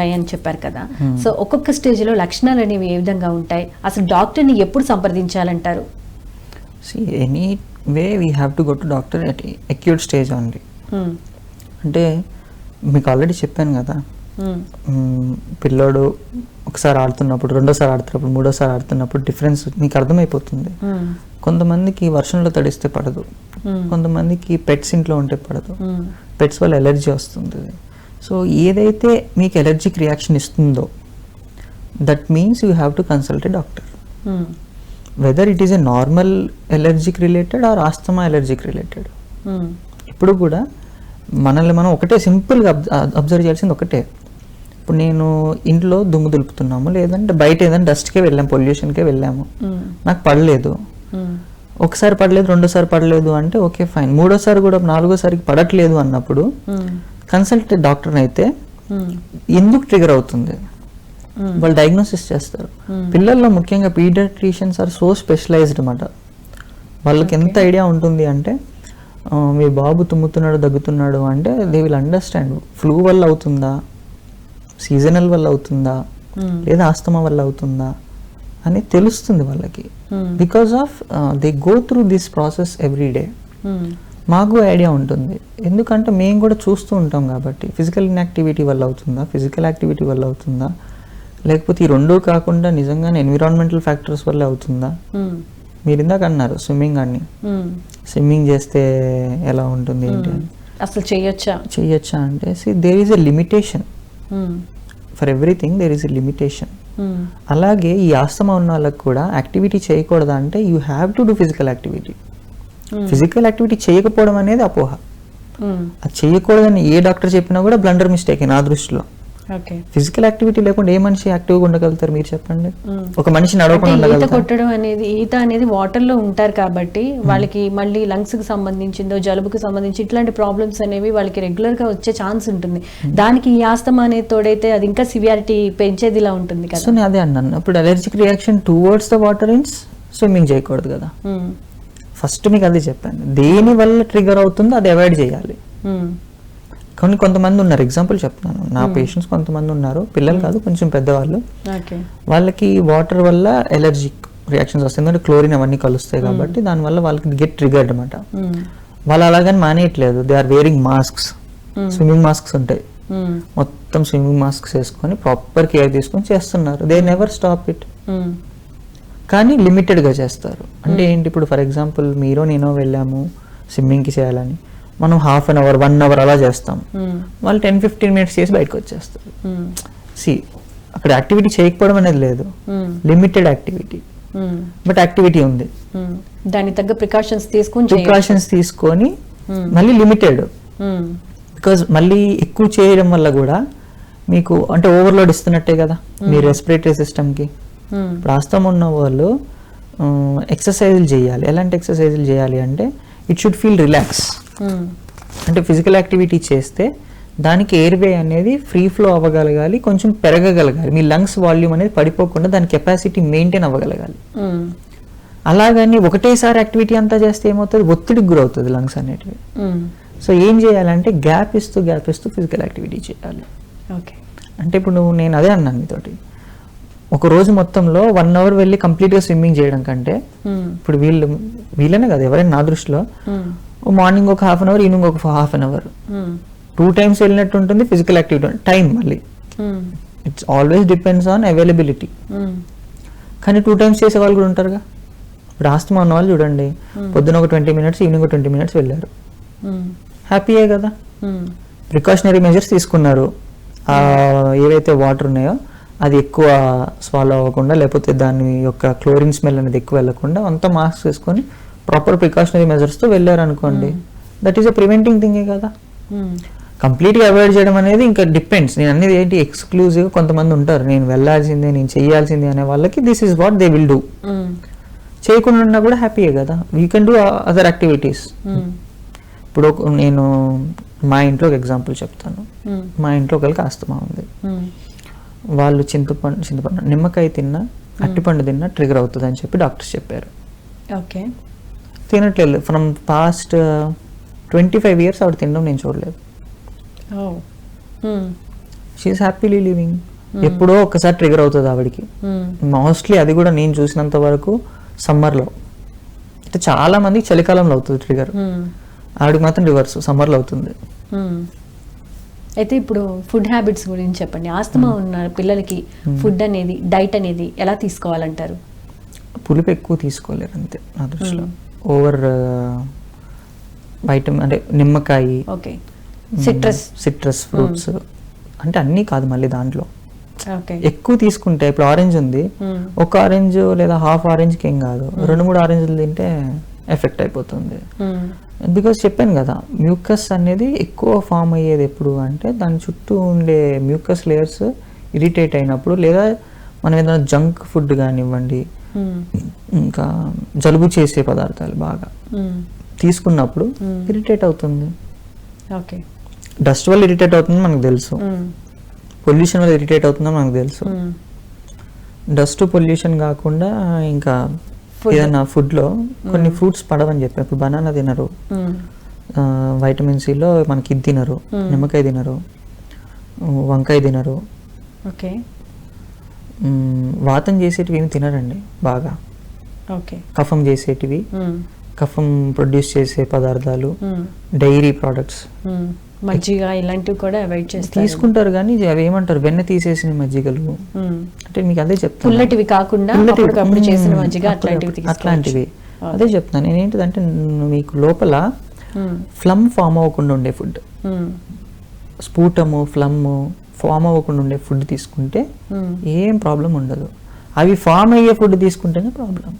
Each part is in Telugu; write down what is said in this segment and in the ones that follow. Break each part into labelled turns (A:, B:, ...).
A: ఉంటాయి అని చెప్పారు కదా. సో ఒక్కొక్క స్టేజ్లో లక్షణాలు అనేవి ఏ విధంగా ఉంటాయి? అసలు డాక్టర్ని ఎప్పుడు సంప్రదించాలంటారు?
B: See any way we have to go to doctor at acute stage only. అంటే మీకు ఆల్రెడీ చెప్పాను కదా. పిల్లోడు ఒకసారి ఆడుతున్నప్పుడు రెండోసారి ఆడుతున్నప్పుడు మూడోసారి ఆడుతున్నప్పుడు డిఫరెన్స్ మీకు అర్థమైపోతుంది. కొంతమందికి వర్షంలో తడిస్తే పడదు. కొంతమందికి పెట్స్ ఇంట్లో ఉంటే పడదు. పెట్స్ వల్ల ఎలర్జీ వస్తుంది. సో ఏదైతే మీకు ఎలర్జిక్ రియాక్షన్ ఇస్తుందో that means you have to consult a doctor. Whether it is a normal allergic related or asthma allergic related. ఇప్పుడు కూడా మనల్ని మనం ఒకటే సింపుల్గా అబ్జర్వ్ చేయాల్సింది ఒకటే ఇప్పుడు నేను ఇంట్లో దుమ్ము దులుపుతున్నాము లేదంటే బయట ఏదైనా డస్ట్కే వెళ్ళాము పొల్యూషన్కే వెళ్ళాము
A: మ్మ్.
B: నాకు పడలేదు
A: మ్మ్.
B: ఒకసారి పడలేదు రెండోసారి పడలేదు అంటే ఓకే ఫైన్ మూడోసారి కూడా నాలుగోసారికి పడట్లేదు అన్నప్పుడు
A: మ్మ్.
B: కన్సల్ట్ డాక్టర్ని అయితే
A: మ్మ్.
B: ఎందుకు ట్రిగర్ అవుతుంది
A: మ్మ్.
B: వాళ్ళు డయాగ్నోసిస్ చేస్తారు
A: Hmm.
B: పిల్లల్లో ముఖ్యంగా పీడియాట్రిషియన్స్ ఆర్ సో స్పెషలైజ్డ్ అనమాట వాళ్ళకి ఎంత ఐడియా ఉంటుంది అంటే మీ బాబు తుమ్ముతున్నాడు దగ్గుతున్నాడు అంటే దే విల్ అండర్స్టాండ్ ఫ్లూ వల్ల అవుతుందా సీజనల్ వల్ల అవుతుందా. లేదా ఆస్తమా వల్ల అవుతుందా అని తెలుస్తుంది వాళ్ళకి. Because of they go through this process every day. మాకు ఐడియా ఉంటుంది. ఎందుకంటే మేము కూడా చూస్తూ ఉంటాం కాబట్టి. ఫిజికల్ ఇన్యాక్టివిటీ వల్ల అవుతుందా? ఫిజికల్ యాక్టివిటీ వల్ల అవుతుందా? లేకపోతే ఈ రెండూ కాకుండా నిజంగానే ఎన్విరాన్మెంటల్ ఫ్యాక్టర్స్ వల్ల అవుతుందా. మీరు ఇందాక అన్నారు స్విమ్మింగ్ అని.
A: మ్మ్.
B: స్విమ్మింగ్ చేస్తే ఎలా ఉంటుంది ఏంటి అని.
A: అసలు చేయొచ్చా?
B: చెయ్యొచ్చా అంటే see there is a limitation. For everything there is a limitation. అలాగే ఈ ఆస్తమా ఉన్న వాళ్ళకి కూడా యాక్టివిటీ చేయకూడదా అంటే you have to do physical activity. Physical activity చేయకపోవడం అనేది అపోహ.
A: మ్మ్.
B: అది చేయకూడదని ఏ డాక్టర్ చెప్పినా కూడా బ్లండర్ మిస్టేక్ నా దృష్టిలో.
A: ఓకే
B: ఫిజికల్ యాక్టివిటీ లేకుండా ఏ మనిషి యాక్టివ్గా ఉండగలుగుతారు మీరు చెప్పండి?
A: మ్మ్.
B: ఒక మనిషి నడవకుండా
A: ఈత కొట్టడం అనేది ఈత అనేది వాటర్లో ఉంటారు కాబట్టి వాళ్ళకి మళ్ళీ లంగ్స్కి సంబంధించిందో జలుబుకి సంబంధించి ఇట్లాంటి ప్రాబ్లమ్స్ అనేవి వాళ్ళకి రెగ్యులర్గా వచ్చే ఛాన్స్ ఉంటుంది. దానికి ఈ ఆస్తమా అనేది తోడైతే అది ఇంకా సివియారిటీ పెంచేదిలా ఉంటుంది
B: సో
A: కదా
B: నేను అదే అన్నాను. ఇప్పుడు allergic reaction towards the water in swimming చేయకూడదు కదా. ఫస్ట్ మీకు అదే చెప్పాను. దేని వల్ల ట్రిగర్ అవుతుందో అది అవాయిడ్ చేయాలి.
A: మ్మ్.
B: కొన్ని కొంతమంది ఉన్నారు. ఎగ్జాంపుల్ చెప్తున్నాను. నా పేషెంట్స్ కొంతమంది ఉన్నారు. పిల్లలు కాదు కొంచెం పెద్దవాళ్ళు. వాళ్ళకి వాటర్ వల్ల ఎలర్జిక్ రియాక్షన్స్ వస్తాయి. ఎందుకంటే క్లోరిన్ అవన్నీ కలుస్తాయి కాబట్టి దానివల్ల వాళ్ళకి గెట్ ట్రిగర్డ్ అనమాట. వాళ్ళు అలాగని మానేయట్లేదు. They are wearing masks
A: Hmm.
B: Swimming masks ఉంటాయి. మొత్తం స్విమ్మింగ్ మాస్క్స్ వేసుకొని ప్రాపర్ కేర్ తీసుకొని చేస్తున్నారు. They never stop it. కానీ లిమిటెడ్గా చేస్తారు అంటే ఏంటి ఇప్పుడు ఫర్ ఎగ్జాంపుల్ మీరు నేను వెళ్ళాము స్విమ్మింగ్కి చేయాలని మనం half an hour one hour అలా చేస్తాం
A: మ్మ్.
B: వాళ్ళు టెన్ ఫిఫ్టీన్ మినిట్స్ చేసి బయటకు వచ్చేస్తారు
A: మ్మ్.
B: సి అక్కడ యాక్టివిటీ చేయకపోవడం అనేది లేదు. Limited activity. బట్ యాక్టివిటీ ఉంది.
A: దానికి తగ్గ ప్రికాషన్స్ తీసుకొని.
B: ప్రికాషన్స్ తీసుకొని
A: Hmm.
B: మళ్ళీ లిమిటెడ్. బికాజ్ మళ్ళీ ఎక్కువ చేయడం వల్ల కూడా మీకు అంటే ఓవర్లోడ్ ఇస్తున్నట్టే కదా మీ రెస్పిరేటరీ సిస్టమ్కి. ఇప్పుడు ఆస్తమా ఉన్న వాళ్ళు ఎక్సర్సైజులు చేయాలి. ఎలాంటి ఎక్సర్సైజులు చేయాలి అంటే ఇట్ షుడ్ ఫీల్ రిలాక్స్. అంటే ఫిజికల్ యాక్టివిటీ చేస్తే దానికి ఎయిర్ వే అనేది ఫ్రీ ఫ్లో అవ్వగలగాలి కొంచెం పెరగగలగాలి. మీ లంగ్స్ వాల్యూమ్ అనేది పడిపోకుండా దాని కెపాసిటీ మెయింటైన్ అవ్వగలగాలి.
A: మ్మ్.
B: అలాగని ఒకటేసారి యాక్టివిటీ అంతా చేస్తే ఏమవుతుంది? ఒత్తిడికి గురవుతుంది లంగ్స్ అనేటివి. సో ఏం చేయాలంటే గ్యాప్ ఇస్తూ గ్యాప్ ఇస్తూ ఫిజికల్ యాక్టివిటీ చేయాలి.
A: ఓకే
B: అంటే ఇప్పుడు నువ్వు నేను అదే అన్నాను మీతోటి. ఒక రోజు మొత్తంలో వన్ అవర్ వెళ్ళి కంప్లీట్గా స్విమ్మింగ్ చేయడం కంటే
A: మ్మ్.
B: ఇప్పుడు వీళ్ళు వీళ్ళనే కదా ఎవరైనా నా దృష్టిలో. మార్నింగ్ ఒక హాఫ్ అన్ అవర్ ఈవినింగ్ ఒక half an hour. Two times వెళ్ళినట్టు ఉంటుంది ఫిజికల్ యాక్టివిటీ టైం మళ్ళీ. It's always depends on availability. కానీ టూ టైమ్స్ చేసే వాళ్ళు కూడా ఉంటారుగా ఇప్పుడు ఆస్తమా ఉన్న వాళ్ళు చూడండి పొద్దున ఒక ట్వంటీ మినిట్స్ ఈవినింగ్ ఒక ట్వంటీ మినిట్స్ వెళ్ళారు. హ్యాపీయే కదా. ప్రికాషనరీ మెజర్స్ తీసుకున్నారు ఏవైతే వాటర్ ఉన్నాయో అది ఎక్కువ స్వాలో అవ్వకుండా లేకపోతే దాని యొక్క క్లోరిన్ స్మెల్ అనేది ఎక్కువ వెళ్ళకుండా అంతా మాస్క్ వేసుకొని ప్రాపర్ ప్రికాషనరీ మెజర్స్తో వెళ్ళారు అనుకోండి దట్ ఈస్ అ ప్రివెంటింగ్ థింగే కదా. కంప్లీట్గా అవాయిడ్ చేయడం అనేది ఇంకా డిపెండ్స్ నేను అనేది ఏంటి? ఎక్స్క్లూజివ్ కొంతమంది ఉంటారు. నేను వెళ్ళాల్సిందే నేను చేయాల్సిందే అనే వాళ్ళకి this is what they will do. చేయకుండా ఉన్నా కూడా హ్యాపీయే కదా. We can do other activities. ఇప్పుడు నేను మా ఇంట్లో ఒక ఎగ్జాంపుల్ చెప్తాను.
A: మ్మ్.
B: మా ఇంట్లో ఒకరికి ఆస్తమా ఉంది.
A: మ్మ్.
B: వాళ్ళు చింతపండు చింతపండు నిమ్మకాయ తిన్నా అట్టిపండు తిన్నా ట్రిగర్ అవుతుంది అని చెప్పి డాక్టర్స్ చెప్పారు.
A: ఓకే.
B: తినట్లేదు. From past twenty five years ఆవిడ తినడం నేను చూడలేదు. షీఈస్ హ్యాపీలీ లివింగ్ ఎప్పుడో ఒక్కసారి ట్రిగర్ అవుతుంది ఆవిడకి. మోస్ట్లీ అది కూడా నేను చూసినంత వరకు సమ్మర్లో అంటే చాలా మందికి చలికాలంలో అవుతుంది ట్రిగర్. ఆవిడకి మాత్రం రివర్స్ సమ్మర్లో అవుతుంది.
A: అయితే ఇప్పుడు ఫుడ్ హ్యాబిట్స్ గురించి చెప్పండి. ఆస్తమా ఉన్న పిల్లలకి ఫుడ్ అనేది డైట్ అనేది ఎలా తీసుకోవాలంటారు?
B: పులుపు ఎక్కువ తీసుకోలేరు అంతే నా దృష్టిలో. ఓవర్ వైటమిన్ అంటే నిమ్మకాయ
A: ఓకే. సిట్రస్
B: సిట్రస్ ఫ్రూట్స్ అంటే అన్నీ కాదు మళ్ళీ దాంట్లో.
A: ఓకే.
B: ఎక్కువ తీసుకుంటే ఇప్పుడు ఆరెంజ్ ఉంది. ఒక ఆరెంజ్ లేదా హాఫ్ ఆరెంజ్కి ఏం కాదు. రెండు మూడు ఆరెంజ్లు తింటే ఎఫెక్ట్ అయిపోతుంది. బికాస్ చెప్పాను కదా మ్యూకస్ అనేది ఎక్కువ ఫామ్ అయ్యేది ఎప్పుడు అంటే దాని చుట్టూ ఉండే మ్యూకస్ లేయర్స్ ఇరిటేట్ అయినప్పుడు లేదా మనం ఏదైనా జంక్ ఫుడ్ కానివ్వండి
A: మ్మ్.
B: ఇంకా జలుబు చేసే పదార్థాలు బాగా
A: మ్మ్.
B: తీసుకున్నప్పుడు
A: Hmm.
B: ఇరిటేట్ అవుతుంది
A: ఓకే
B: డస్ట్ వల్ల ఇరిటేట్ అవుతుంది మనకు తెలుసు. పొల్యూషన్ వల్ల ఇరిటేట్ అవుతుందో మనకు తెలుసు. డస్ట్ పొల్యూషన్ కాకుండా ఇంకా
A: Food.
B: ఏదైనా ఫుడ్లో కొన్ని ఫ్రూట్స్ పడవని చెప్పి ఇప్పుడు బనానా తినరు. వైటమిన్ సిలో మనకి ఇది తినరు
A: Hmm.
B: నిమ్మకాయ తినరు వంకాయ తినరు
A: ఓకే
B: వాతం చేసేటివి ఏమి తినరండి బాగా
A: ఓకే
B: కఫం చేసేటివి. కఫం ప్రొడ్యూస్ చేసే పదార్థాలు. Dairy products.
A: మజ్జిగ ఇలాంటివి కూడా అవాయిడ్ చేస్తారు
B: తీసుకుంటారు కానీ అవి ఏమంటారు వెన్న తీసేసిన మజ్జిగలు. అంటే మీకు అదే చెప్తాను
A: పుల్లటివి కాకుండా. అప్పటికప్పుడు చేసిన. మజ్జిగ అట్లాంటివి
B: అప్పుడు-. అట్లాంటివి అదే చెప్తాను నేనేంటిదంటే మీకు లోపల. ఫ్లమ్ ఫామ్ అవ్వకుండా ఉండే ఫుడ్
A: మ్మ్.
B: స్పూటము ఫ్లమ్ ఫామ్ అవ్వకుండా ఉండే ఫుడ్ తీసుకుంటే. ఏం ప్రాబ్లం ఉండదు అవి ఫామ్ అయ్యే ఫుడ్ తీసుకుంటేనే ప్రాబ్లం.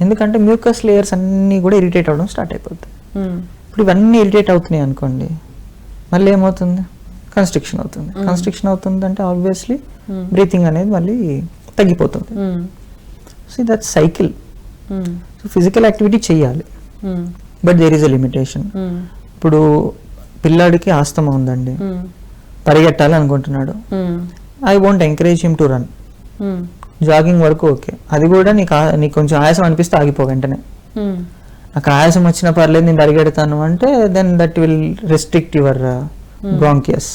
B: ఎందుకంటే మ్యూకస్ లేయర్స్ అన్నీ కూడా ఇరిటేట్ అవ్వడం స్టార్ట్ అయిపోతాయి
A: మ్మ్.
B: ఇప్పుడు ఇవన్నీ ఇరిటేట్ అవుతున్నాయి అనుకోండి మళ్ళీ ఏమవుతుంది కన్స్ట్రిక్షన్ అవుతుంది కన్స్ట్రిక్షన్ అవుతుంది అంటే ఆబ్వియస్లీ. బ్రీతింగ్ అనేది మళ్ళీ తగ్గిపోతుంది. So that cycle. So physical activity చేయాలి. But there is a limitation. ఇప్పుడు పిల్లాడికి ఆస్తమా ఉందండి. పరిగెట్టాలి అనుకుంటున్నాడు. I won't encourage him to run. Jogging వరకు ఓకే అది కూడా నీకు నీకు కొంచెం ఆయాసం అనిపిస్తే ఆగిపో వెంటనే. నాకు ఆయాసం వచ్చినా పర్లేదు నేను పరిగెడతాను అంటే then that will restrict your bronchus.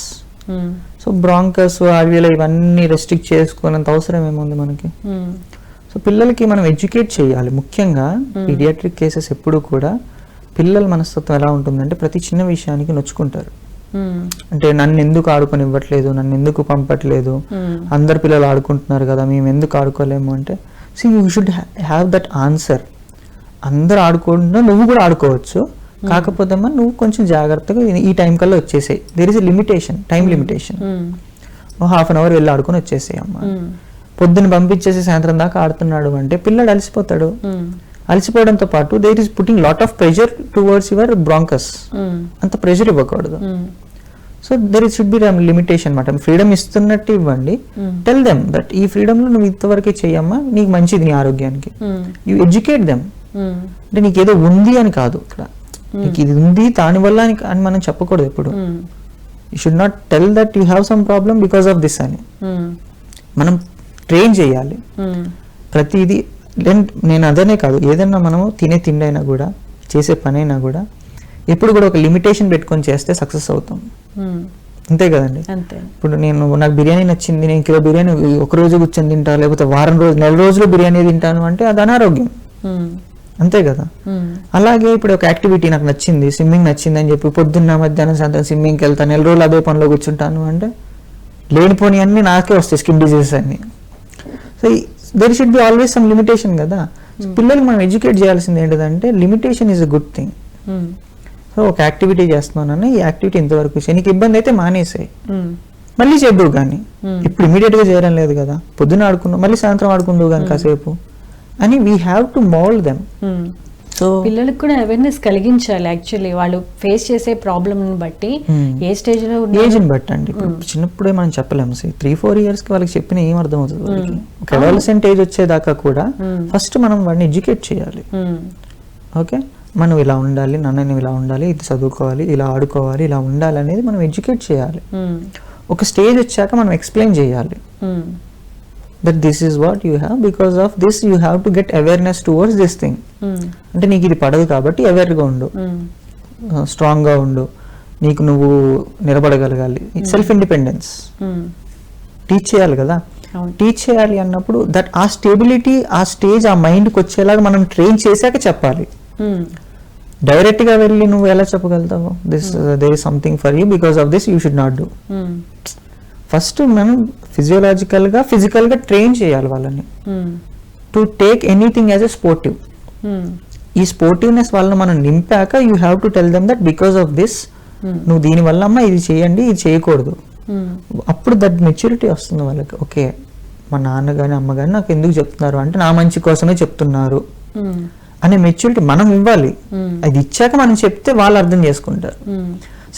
B: So bronchus అడవిలో ఇవన్నీ రెస్ట్రిక్ట్ చేసుకోనంత అవసరం ఏముంది మనకి. సో పిల్లలకి మనం ఎడ్యుకేట్ చేయాలి ముఖ్యంగా పీడియాట్రిక్ కేసెస్ ఎప్పుడు కూడా పిల్లల మనస్తత్వం ఎలా ఉంటుందంటే ప్రతి చిన్న విషయానికి నొచ్చుకుంటారు
A: మ్మ్.
B: అంటే నన్ను ఎందుకు ఆడుకొని ఇవ్వట్లేదు నన్ను ఎందుకు పంపట్లేదు. అందరు పిల్లలు ఆడుకుంటున్నారు కదా మేము ఎందుకు ఆడుకోలేము అంటే see you should have that answer అందరు ఆడుకుంటున్నా నువ్వు కూడా ఆడుకోవచ్చు కాకపోతే అమ్మా నువ్వు కొంచెం జాగ్రత్తగా ఈ- టైం కల్లా వచ్చేసాయి there is a limitation time limitation. నువ్వు హాఫ్ అన్ అవర్ వెళ్ళి ఆడుకొని వచ్చేసాయి అమ్మా
A: మ్మ్.
B: పొద్దున్న పంపించేసి సాయంత్రం దాకా ఆడుతున్నాడు అంటే పిల్లడు అలసిపోతాడు. అలసిపోవడంతో పాటు there is putting lot of pressure towards your bronchus. అంత ప్రెషర్ ఇవ్వకూడదు. So there is should be limitation అనమాట ఫ్రీడమ్ ఇస్తున్నట్టు ఇవ్వండి. టెల్ దెమ్ దట్ ఈ ఫ్రీడమ్లో నువ్వు ఇంతవరకే చెయ్యమ్మా నీకు మంచిది నీ ఆరోగ్యానికి. You educate them. అంటే నీకు ఏదో ఉంది అని కాదు ఇక్కడ నీకు ఇది ఉంది దాని వల్ల అని అని మనం చెప్పకూడదు ఎప్పుడు. You should not tell that you have some problem because of this అని
A: మ్మ్.
B: మనం ట్రైన్ చేయాలి
A: మ్మ్.
B: ప్రతిదీ నేను అదనే కాదు ఏదన్నా మనము తినే తిండి అయినా కూడా చేసే పని అయినా కూడా ఎప్పుడు కూడా ఒక లిమిటేషన్ పెట్టుకొని చేస్తే సక్సెస్ అవుతాం. అంతే కదండి ఇప్పుడు నేను నాకు బిర్యానీ నచ్చింది నేను కిలో బిర్యానీ ఒక రోజు కూర్చొని తింటా లేకపోతే వారం రోజు నెల రోజులు బిర్యానీ తింటాను అంటే అది అనారోగ్యం. అంతే కదా. అలాగే ఇప్పుడు ఒక యాక్టివిటీ నాకు నచ్చింది స్విమ్మింగ్ నచ్చింది అని చెప్పి పొద్దున్న మధ్యాహ్నం సాయంత్రం స్విమ్మింగ్కి వెళ్తాను నెల రోజులు అదే పనిలో కూర్చుంటాను అంటే లేనిపోని అన్ని నాకే వస్తాయి స్కిన్ డిజీజెస్ అన్ని so there should be always some limitation కదా So, పిల్లల్ని మనం ఎడ్యుకేట్ చేయాల్సింది ఏంటంటే limitation is a good thing. So ఒక యాక్టివిటీ చేస్తున్నాను ఈ యాక్టివిటీ ఇంతవరకు. నీకు ఇబ్బంది అయితే మానేసాయి
A: మ్మ్.
B: మళ్ళీ చేద్దువు కానీ
A: Hmm.
B: ఇప్పుడు ఇమీడియట్గా చేయడం లేదు కదా పొద్దున ఆడుకున్నావు మళ్ళీ సాయంత్రం ఆడుకుందువు కానీ కాసేపు అని we have to mould them. So
A: పిల్లలకు కూడా అవేర్నెస్ కలిగించాలి యాక్చువల్లీ వాళ్ళు ఫేస్ చేసే ప్రాబ్లమ్ని
B: Hmm.
A: ఏ స్టేజ్లో
B: ఏజ్
A: ఉన్నారు
B: ని బట్టండి ఇప్పుడు చిన్నప్పుడే మనం చెప్పలేము త్రీ ఫోర్ ఇయర్స్కి వాళ్ళకి చెప్పిన ఏం అర్థం అవుతుంది వాళ్ళకి
A: Hmm.
B: ఒక అడాలసెంట్ ఏజ్ వచ్చేదాకా కూడా
A: Hmm.
B: ఫస్ట్ మనం వాడిని ఎడ్యుకేట్ చేయాలి. ఓకే మనం ఇలా ఉండాలి నాన్న నువ్వు ఇలా ఉండాలి ఇది చదువుకోవాలి ఇలా ఆడుకోవాలి ఇలా ఉండాలి అనేది మనం ఎడ్యుకేట్ చేయాలి. ఒక స్టేజ్ వచ్చాక మనం ఎక్స్ప్లెయిన్ చేయాలి. That this is what you have because of this you have to get awareness towards this thing. అంటే నీకు ఇది పడదు కాబట్టి అవేర్గా ఉండు.
A: మ్మ్.
B: స్ట్రాంగ్గా ఉండు. నీకు నువ్వు నిలబడగలగాలి. సెల్ఫ్ ఇండిపెండెన్స్ టీచ్ చేయాలి కదా. టీచ్ చేయాలి అన్నప్పుడు దట్ ఆ స్టెబిలిటీ ఆ స్టేజ్ ఆ మైండ్కి వచ్చేలాగా మనం ట్రైన్ చేశాక చెప్పాలి.
A: ఉమ్,
B: డైరెక్ట్గా వెళ్ళి నువ్వు ఎలా చెప్పగలుగుతావు? This they is something for you because of this you should not do first మనం ఫిజియోలాజికల్గా ఫిజికల్గా ట్రైన్ చేయాలి వాళ్ళని. To take anything as a sportive ఈ స్పోర్టివ్నెస్ వాళ్ళని మనం నింపాక you have to tell them that because of this నువ్వు దీని వల్ల అమ్మ ఇది చేయండి ఇది చేయకూడదు.
A: ఉమ్,
B: అప్పుడు దట్ మెచ్యూరిటీ వస్తుంది వాళ్ళకి. ఓకే మా నాన్న కానీ అమ్మ కానీ నాకు ఎందుకు చెప్తున్నారు అంటే నా మంచి కోసమే చెప్తున్నారు.
A: ఉమ్,
B: అనే మెచ్యూరిటీ మనం ఇవ్వాలి.
A: ఉమ్,
B: అది ఇచ్చాక మనం చెప్తే వాళ్ళు అర్థం చేసుకుంటారు.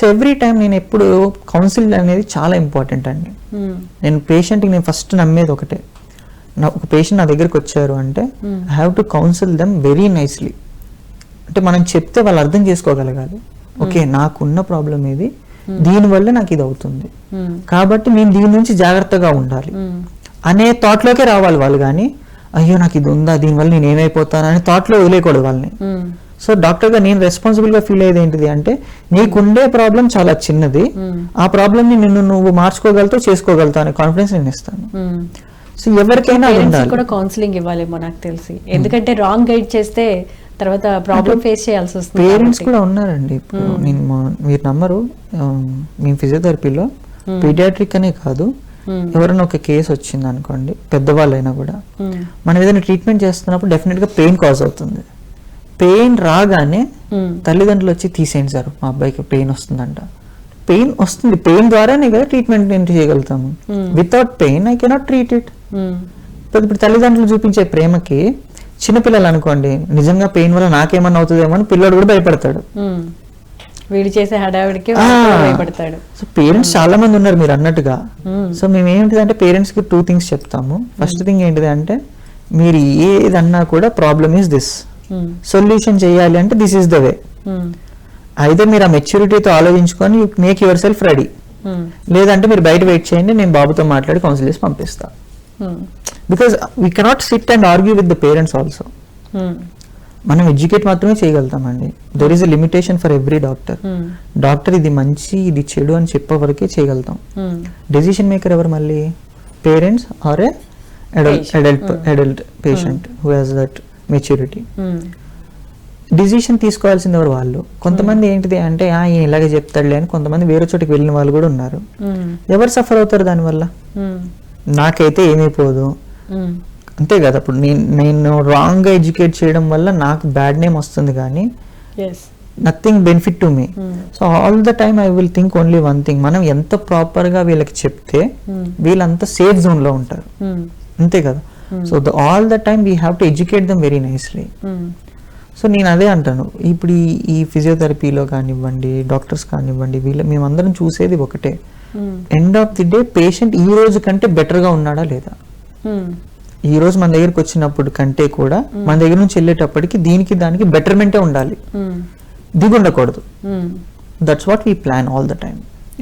B: సో ఎవ్రీ టైం నేను ఎప్పుడు కౌన్సిల్ అనేది చాలా ఇంపార్టెంట్ అండి.
A: ఉమ్,
B: నేను పేషెంట్కి నేను ఫస్ట్ నమ్మేది ఒకటే. నా ఒక పేషెంట్ నా దగ్గరికి వచ్చారు అంటే
A: Hmm.
B: I have to counsel them very nicely అంటే మనం చెప్తే వాళ్ళు అర్థం చేసుకోగలగాలి. ఓకే నాకున్న ప్రాబ్లం ఇది దీనివల్ల నాకు ఇది అవుతుంది. కాబట్టి నేను దీని నుంచి జాగ్రత్తగా ఉండాలి. అనే థాట్లోకే రావాలి వాళ్ళు కానీ అయ్యో నాకు ఇది ఉందా? దీనివల్ల నేను ఏమైపోతాను? అనే థాట్లో వదిలేయకూడదు వాళ్ళని. సో డాక్టర్గా నేను రెస్పాన్సిబుల్గా ఫీల్ అయ్యేది ఏంటిది అంటే నీకుండే ప్రాబ్లం చాలా చిన్నది.
A: ఉమ్,
B: ఆ ప్రాబ్లమ్ని నిన్ను నువ్వు మార్చుకోగలుగుతావు చేసుకోగలుగుతావు అనే కాన్ఫిడెన్స్ నేను ఇస్తాను. సో ఎవరికైనా
A: పేరెంట్స్
B: ఉండాలి.
A: కూడా కౌన్సిలింగ్ ఇవ్వాలేమో నాకు తెలిసి. ఎందుకంటే రాంగ్ గైడ్ చేస్తే తర్వాత ప్రాబ్లం ఫేస్ చేయాల్సి వస్తుంది
B: పేరెంట్స్. కూడా ఉన్నారండి నేను మీరు నమ్మరు. మేము ఫిజియోథెరపీలో పీడియాట్రిక్ అనే కాదు. ఎవరైనా ఒక కేసు వచ్చింది అనుకోండి పెద్దవాళ్ళైనా కూడా. మనం ఏదైనా ట్రీట్మెంట్ చేస్తున్నప్పుడు డెఫినెట్గా పెయిన్ కాజ్ అవుతుంది. పెయిన్ రాగానే తల్లిదండ్రులు వచ్చి తీసేయండి సార్ మా అబ్బాయికి పెయిన్ వస్తుందంట. పెయిన్ వస్తుంది పెయిన్ ద్వారానే కదా ట్రీట్మెంట్ నేను చేయగలుగుతాము. Without pain I cannot treat it ఇప్పుడు తల్లిదండ్రులు చూపించే ప్రేమకి చిన్నపిల్లలు అనుకోండి నిజంగా పెయిన్ వల్ల నాకేమన్నా అవుతుందేమో అని పిల్లడు కూడా భయపడతాడు.
A: వీడు చేసే హడావిడికి భయపడతాడు.
B: సో పేరెంట్స్ చాలా మంది ఉన్నారు మీరు అన్నట్టుగా. సో మేము ఏంటిదంటే పేరెంట్స్కి టూ థింగ్స్ చెప్తాము. ఫస్ట్ థింగ్ ఏంటిది అంటే మీరు ఏదన్నా కూడా ప్రాబ్లమ్ ఈస్ దిస్ సొల్యూషన్ చేయాలి అంటే దిస్ ఈస్ ద వే అయితే మీరు ఆ మెచ్యూరిటీతో ఆలోచించుకొని you make yourself ready లేదంటే మీరు బయట వెయిట్ చేయండి నేను బాబుతో మాట్లాడి కౌన్సిల్ చేసి పంపిస్తా. Because we cannot sit and argue with the parents also మనం ఎడ్యుకేట్ మాత్రమే చేయగలుగుతామండి. There is a limitation for every doctor doctor ఇది మంచి ఇది చెడు అని చెప్పే వరకే చేయగలుగుతాం. డెసిషన్ మేకర్ ఎవరు మళ్ళీ? Parents or a adult
A: Patient.
B: Adult
A: Mm.
B: Adult patient who has that maturity. Decision తీసుకోవాల్సింది ఎవరు వాళ్ళు. కొంతమంది ఏంటిది అంటే "ఆ, ఈయన ఇలాగే చెప్తాడులే అని కొంతమంది వేరే చోటికి వెళ్ళిన వాళ్ళు కూడా ఉన్నారు.
A: ఉమ్,
B: ఎవరు సఫర్ అవుతారు దానివల్ల? నాకైతే ఏమైపోదు అంతే కదా ఇప్పుడు నేను నేను రాంగ్గా ఎడ్యుకేట్ చేయడం వల్ల నాకు బ్యాడ్ నేమ్ వస్తుంది కానీ nothing benefit to me so all the time I will think only one thing మనం ఎంత ప్రాపర్గా వీళ్ళకి చెప్తే వీళ్ళంతా సేఫ్ జోన్లో ఉంటారు. అంతే కదా. So the all the time we have to educate them very nicely so నేను అదే అంటాను. ఇప్పుడు ఈ ఫిజియోథెరపీలో కానివ్వండి డాక్టర్స్ కానివ్వండి వీళ్ళ మేమందరం చూసేది ఒకటే. End of the day patient ఈ రోజు కంటే బెటర్గా ఉన్నాడా లేదా?
A: ఉమ్,
B: ఈ రోజు మన దగ్గరికి వచ్చినప్పుడు కంటే కూడా మన దగ్గర నుంచి వెళ్ళేటప్పటికి దీనికి దానికి బెటర్మెంటే ఉండాలి.
A: ఉమ్,
B: దిగి ఉండకూడదు
A: ఉమ్.
B: That's what we plan all the time